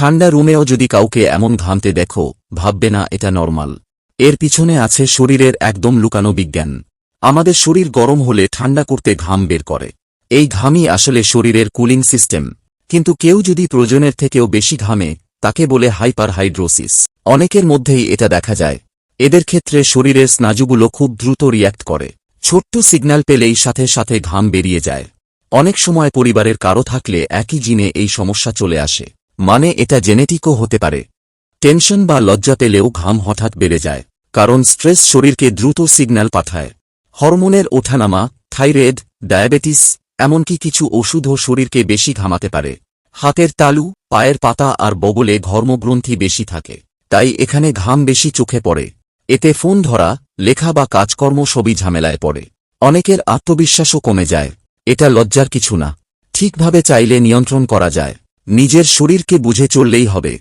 ঠান্ডা রুমেও যদি কাউকে এমন ঘামতে দেখো, ভাববে না এটা নর্মাল। এর পিছনে আছে শরীরের একদম লুকানো বিজ্ঞান। আমাদের শরীর গরম হলে ঠান্ডা করতে ঘাম বের করে। এই ঘামই আসলে শরীরের কুলিং সিস্টেম। কিন্তু কেউ যদি প্রয়োজনের থেকেও বেশি ঘামে, তাকে বলে হাইপার হাইড্রোসিস অনেকের মধ্যেই এটা দেখা যায়। এদের ক্ষেত্রে শরীরের স্নাজুগুলো খুব দ্রুত রিয়্যাক্ট করে। ছোট্ট সিগন্যাল পেলেই সাথে সাথে ঘাম বেরিয়ে যায়। অনেক সময় পরিবারের কারও থাকলে একই জিনে এই সমস্যা চলে আসে। মানে এটা জেনেটিকও হতে পারে। টেনশন বা লজ্জা পেলেও ঘাম হঠাৎ বেড়ে যায়, কারণ স্ট্রেস শরীরকে দ্রুত সিগন্যাল পাঠায়। হরমোনের ওঠানামা, থাইরয়েড, ডায়াবেটিস, এমনকি কিছু ওষুধও শরীরকে বেশি ঘামাতে পারে। হাতের তালু, পায়ের পাতা আর বগলে ঘর্মগ্রন্থি বেশি থাকে, তাই এখানে ঘাম বেশি চোখে পড়ে। এতে ফোন ধরা, লেখা বা কাজকর্ম সবই ঝামেলায় পড়ে। অনেকের আত্মবিশ্বাসও কমে যায়, এটা লজ্জার কিছু না। ঠিকভাবে চাইলে নিয়ন্ত্রণ করা যায়। নিজের শরীরকে বুঝে চললেই হবে।